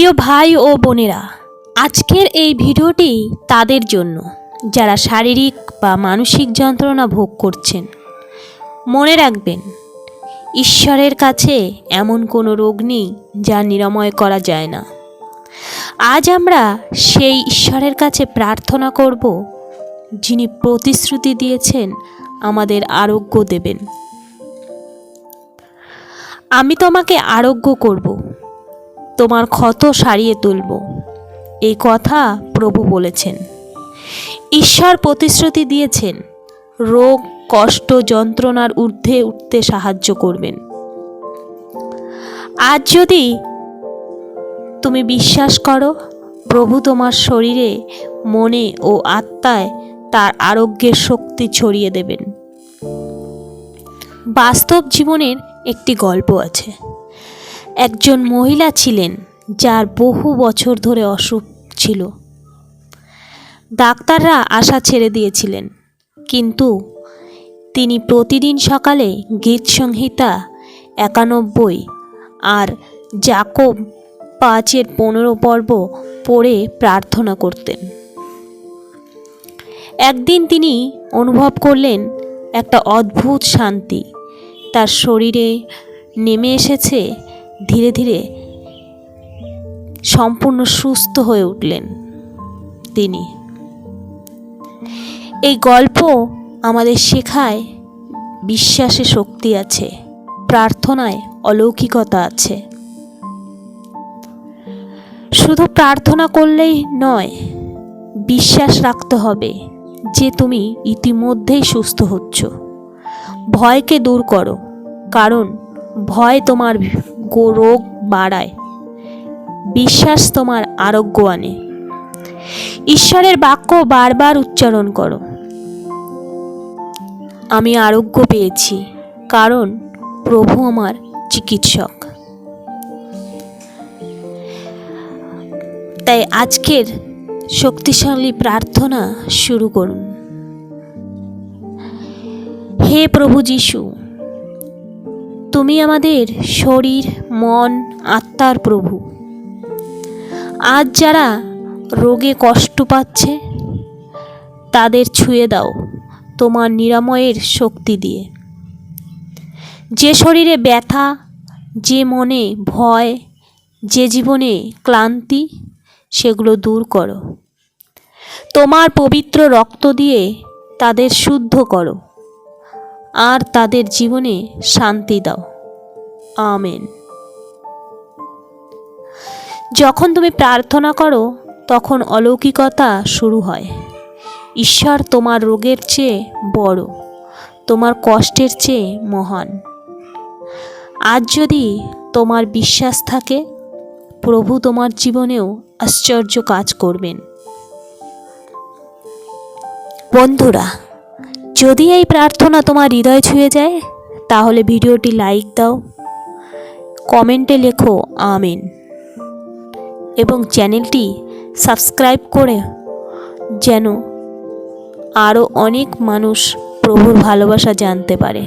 প্রিয় ভাই ও বোনেরা, আজকের এই ভিডিওটি তাদের জন্য, যারা শারীরিক বা মানসিক যন্ত্রণা ভোগ করছেন। মনে রাখবেন, ঈশ্বরের কাছে এমন কোনো রোগ নেই যা নিরাময় করা যায় না। আজ আমরা সেই ঈশ্বরের কাছে প্রার্থনা করব, যিনি প্রতিশ্রুতি দিয়েছেন আমাদের আরোগ্য দেবেন। আমি তোমাকে আরোগ্য করব। তোমার ক্ষত সারিয়ে তুলব। এই কথা প্রভু বলেছেন। ঈশ্বর প্রতিশ্রুতি দিয়েছেন, রোগ, কষ্ট, যন্ত্রণার ঊর্ধ্বে উঠতে সাহায্য করবেন। আজ যদি তুমি বিশ্বাস করো, প্রভু তোমার শরীরে, মনে ও আত্মায় তার আরোগ্যের শক্তি ছড়িয়ে দেবেন। বাস্তব জীবনের একটি গল্প আছে। একজন মহিলা ছিলেন, যার বহু বছর ধরে অসুখ ছিল। ডাক্তাররা আশা ছেড়ে দিয়েছিলেন, কিন্তু তিনি প্রতিদিন সকালে গীত সংহিতা, একানব্বই আর জাকব পাঁচের পনেরো পর্ব পড়ে প্রার্থনা করতেন। একদিন তিনি অনুভব করলেন একটা অদ্ভুত শান্তি। তার শরীরে নেমে এসেছে ধীরে ধীরে সম্পূর্ণ সুস্থ হয়ে উঠলেন তিনি। এই গল্প আমাদের শেখায় বিশ্বাসে শক্তি আছে, প্রার্থনায় অলৌকিকতা আছে। শুধু প্রার্থনা করলেই নয়, বিশ্বাস রাখতে হবে যে তুমি ইতিমধ্যেই সুস্থ হচ্ছ। ভয়কে দূর করো, কারণ ভয় তোমার রোগ বাড়ায়। বিশ্বাস তোমার আরোগ্য আনে। ঈশ্বরের বাক্য বারবার উচ্চারণ করো। আমি আরোগ্য পেয়েছি, কারণ প্রভু আমার চিকিৎসক। তাই আজকের শক্তিশালী প্রার্থনা শুরু করুন। হে প্রভু যিশু তুমি আমাদের শরীর, মন, আত্মার প্রভু। আজ যারা রোগে কষ্ট পাচ্ছে, তাদের ছুঁয়ে দাও তোমার নিরাময়ের শক্তি দিয়ে। যে শরীরে ব্যথা, যে মনে ভয়, যে জীবনে ক্লান্তি, সেগুলো দূর করো। তোমার পবিত্র রক্ত দিয়ে তাদের শুদ্ধ করো। আর তাদের জীবনে শান্তি দাও। আমেন। যখন তুমি প্রার্থনা করো, তখন অলৌকিকতা শুরু হয়। ঈশ্বর তোমার রোগের চেয়ে বড়, তোমার কষ্টের চেয়ে মহান। আজ যদি তোমার বিশ্বাস থাকে, প্রভু তোমার জীবনেও আশ্চর্য কাজ করবেন। বন্ধুরা যদি এই প্রার্থনা তোমার হৃদয় ছুঁয়ে যায়, তাহলে ভিডিওটি লাইক দাও, কমেন্টে লেখো আমিন, এবং চ্যানেলটি সাবস্ক্রাইব করে যেন আরও অনেক মানুষ প্রভুর ভালোবাসা জানতে পারে।